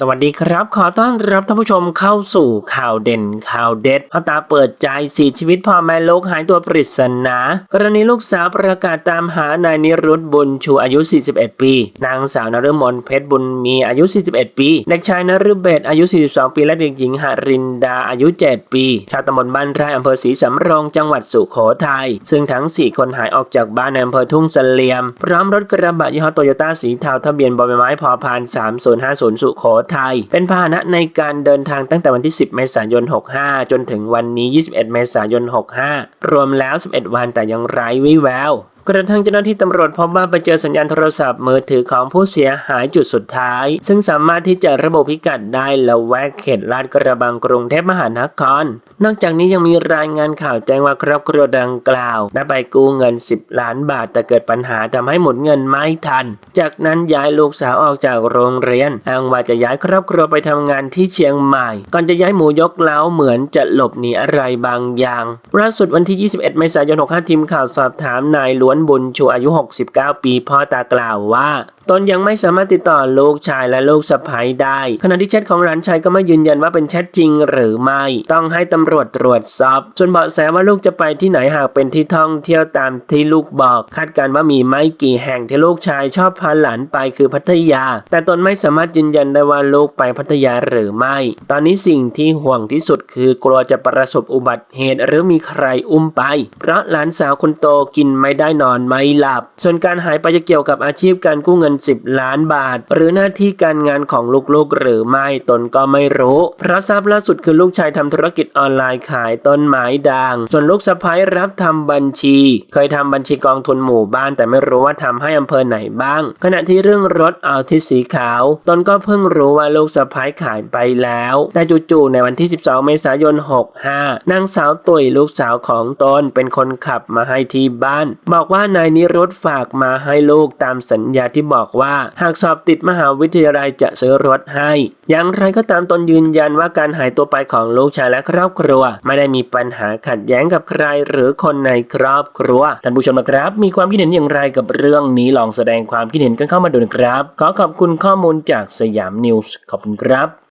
สวัสดีครับ ขอต้อนรับท่านผู้ชมเข้าสู่ข่าวเด่นข่าวเด็ดพ่อตาเปิดใจสีชีวิตพ่อแม่ลูกหายตัวปริศนากรณีลูกสาวประกาศตามหานายนิรุตบุญชูอายุ 41 ปี นางสาวนฤมลเพชรบุญมีอายุ 41 ปี เด็กชายนฤเบศอายุ 42 ปี และเด็กหญิงหรินดาอายุ 7 ปี ชาวตำบลบ้านไร่อำเภอศรีสำโรงจังหวัดสุโขทัยซึ่งทั้ง 4 คนหายออกจากบ้านในอำเภอทุ่งเสลียม พร้อมรถกระบะยี่ห้อโตโยต้าสีเทาทะเบียนบอใบไม้พอพาน3050 สุโขทัยเป็นพาหนะในการเดินทางตั้งแต่วันที่ 10 เมษายน 65 จนถึงวันนี้ 21 เมษายน 65 รวมแล้ว 11 วันแต่ยังไร้วิแวว กระทั่งเจ้าหน้าที่ตำรวจพบว่าไปเจอสัญญาณโทรศัพท์มือถือของผู้เสียหายจุดสุดท้าย ซึ่งสามารถที่จะระบุพิกัดได้และแวกเขตลาดกระบังกรุงเทพมหานคร นอกจากนี้ยังมีรายงานข่าวแจ้งว่าครอบครัวดังกล่าวได้ไปกู้เงิน 10 ล้านบาทแต่เกิดปัญหาทำให้หมุนเงินไม่ทัน จากนั้นย้ายลูกสาวออกจากโรงเรียนอ้างว่าจะย้ายครอบครัวไปทำงานที่เชียงใหม่ ก่อนจะย้ายหมูยกเล้าเหมือนจะหลบหนีอะไรบางอย่างล่าสุดวันที่ 21 เมษายน 65 ทีมข่าวสอบถามนายล้วนบุญชูอายุ 69 ปีพ่อตากล่าวว่า ตนยังไม่สามารถติดต่อลูกชายและลูกสะใภ้ได้ ขณะที่แชทของหลานชายก็ไม่ยืนยันว่าเป็นแชทจริงหรือไม่ ต้องให้ตำรวจตรวจสอบส่วนเบาะแสว่าลูกจะไปที่ไหนหากเป็นที่ท่องเที่ยวตามที่ลูกบอก คาดการณ์ว่ามีไม่กี่แห่งที่ลูกชายชอบพาหลานไปคือพัทยา แต่ตนไม่สามารถยืนยันได้ว่าลูกไปพัทยาหรือไม่ ตอนนี้สิ่งที่ห่วงที่สุดคือกลัวจะประสบอุบัติเหตุหรือมีใครอุ้มไป เพราะหลานสาวคนโตกินไม่ได้นอนไม่หลับ ส่วนการหายไปจะเกี่ยวกับอาชีพการกู้เงิน10 ล้านบาท หรือหน้าที่การงานของลูกๆ หรือไม่ตนก็ไม่รู้เพราะทราบล่าสุดคือลูกชายทำธุรกิจออนไลน์ขายต้นไม้ด่าง ส่วนลูกสะใภ้รับทำบัญชี เคยทำบัญชีกองทุนหมู่บ้านแต่ไม่รู้ว่าทำให้อำเภอไหนบ้าง ขณะที่เรื่องรถเอาที่สีขาว ตนก็เพิ่งรู้ว่าลูกสะใภ้ขายไปแล้วแต่จู่ๆในวันที่ 12 เมษายน 65 นางสาวตุยลูกสาวของตนเป็นคนขับมาให้ที่บ้าน บอกว่านายนิรุตฝากมาให้ลูกตามสัญญาที่บอกว่า หากสอบติดมหาวิทยาลัยจะซื้อรถให้ อย่างไรก็ตามตนยืนยันว่าการหายตัวไปของลูกชายและครอบครัว ไม่ได้มีปัญหาขัดแย้งกับใครหรือคนในครอบครัวท่านผู้ชมครับ มีความคิดเห็นอย่างไรกับเรื่องนี้ลองแสดงความคิดเห็นกันเข้ามาดูนะครับ ขอขอบคุณข้อมูลจากสยามนิวส์ขอบคุณครับ